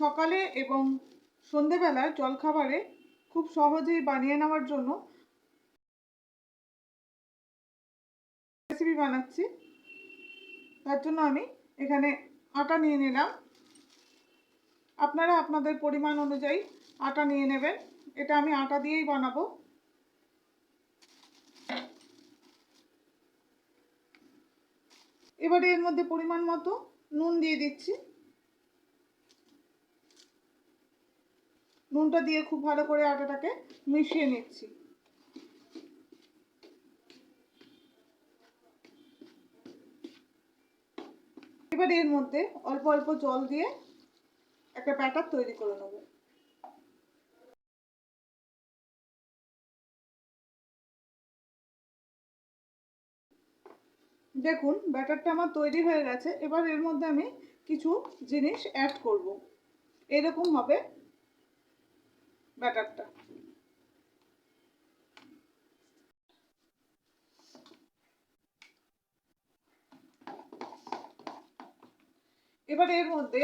সকালে এবং সন্ধেবেলায় জলখাবারে খুব সহজেই বানিয়ে নেওয়ার জন্য রেসিপি বানাচ্ছি। তার জন্য আমি এখানে আটা নিয়ে নিলাম। আপনারা আপনাদের পরিমাণ অনুযায়ী আটা নিয়ে নেবেন। এটা আমি আটা দিয়েই বানাবো। এবারে এর মধ্যে পরিমাণ মতো নুন দিয়ে দিচ্ছি। নুনটা দিয়ে খুব ভালো করে আটাটাকে মিশিয়ে নিচ্ছি। এবার এর মধ্যে অল্প অল্প জল দিয়ে একটা ব্যাটার তৈরি করে নেব। দেখুন, ব্যাটারটা আমার তৈরি হয়ে গেছে। এবার এর মধ্যে আমি কিছু জিনিস অ্যাড করব। এরকম হবে ব্যাটারটা। এবার এর মধ্যে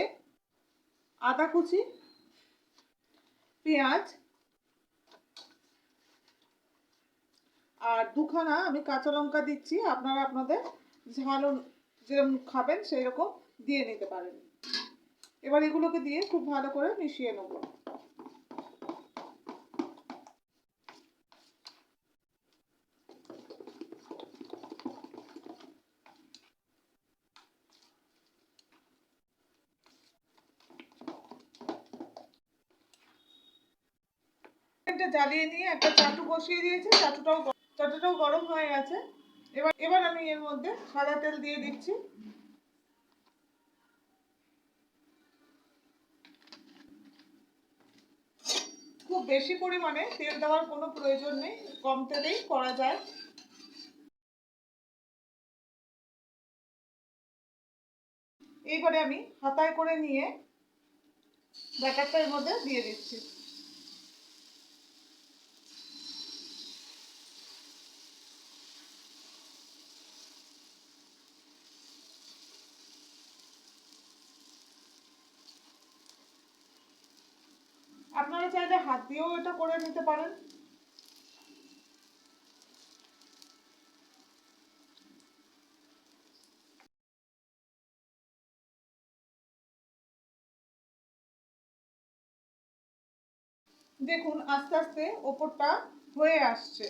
আদা কুচি, পেঁয়াজ, আর দুখানা আমি কাঁচা লঙ্কা দিচ্ছি। আপনারা আপনাদের ঝাল যেরকম খাবেন সেই রকম দিয়ে নিতে পারেন। এবার এগুলোকে দিয়ে খুব ভালো করে মিশিয়ে নেব। একটা জ্বালিয়ে নিয়ে একটা চাটু বসিয়ে দিয়েছি, চাটুটাও চাটুটাও গরম হয়ে গেছে। এবার এবার আমি এর মধ্যে সাদা তেল দিয়ে দিচ্ছি। খুব বেশি পরিমাণে তেল দেওয়ার কোনো প্রয়োজন নেই, কম তেলেই করা যায়। এইবারে আমি হাতায় করে নিয়ে ব্যাটারটা এর মধ্যে দিয়ে দিচ্ছি। আপনারা চাইলে হাত দিয়েও এটা করে নিতে পারেন। দেখুন আস্তে আস্তে ওপরটা হয়ে আসছে।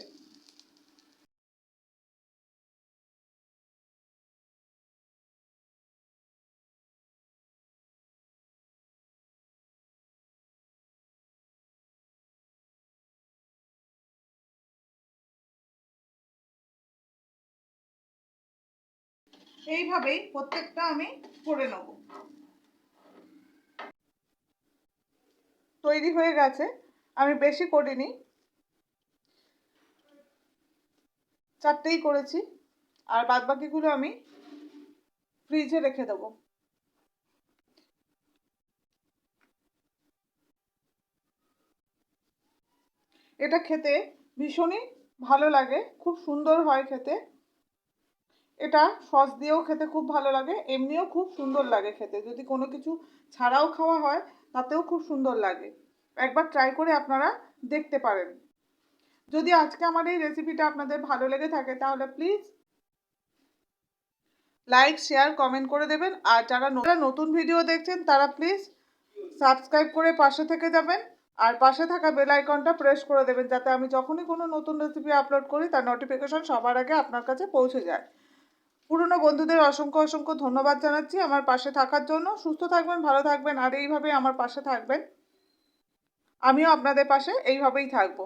এইভাবেই প্রত্যেকটা আমি করে নেব। তৈরি হয়ে গেছে। আমি বেশি করিনি। চারটেই করেছি। আর বাদ বাকিগুলো আমি ফ্রিজে রেখে দেবো। এটা খেতে ভীষণই ভালো লাগে। খুব সুন্দর হয় খেতে। এটা সস দিয়েও খেতে খুব ভালো লাগে, এমনিও খুব সুন্দর লাগে খেতে। যদি কোনো কিছু ছাড়াও খাওয়া হয়, তাতেও খুব সুন্দর লাগে। একবার ট্রাই করে আপনারা দেখতে পারেন। যদি আজকে আমার এই রেসিপিটা আপনাদের ভালো লেগে থাকে, তাহলে প্লিজ লাইক শেয়ার কমেন্ট করে দেবেন। আর যারা নতুন ভিডিও দেখছেন, তারা প্লিজ সাবস্ক্রাইব করে পাশে থেকে যাবেন। আর পাশে থাকা বেল আইকনটা প্রেস করে দেবেন, যাতে আমি যখনই কোনো নতুন রেসিপি আপলোড করি, তার নোটিফিকেশন সবার আগে আপনার কাছে পৌঁছে যায়। পুরনো বন্ধুদের অসংখ্য অসংখ্য ধন্যবাদ জানাচ্ছি আমার পাশে থাকার জন্য। সুস্থ থাকবেন, ভালো থাকবেন, আর এইভাবে আমার পাশে থাকবেন। আমিও আপনাদের পাশে এইভাবেই থাকব।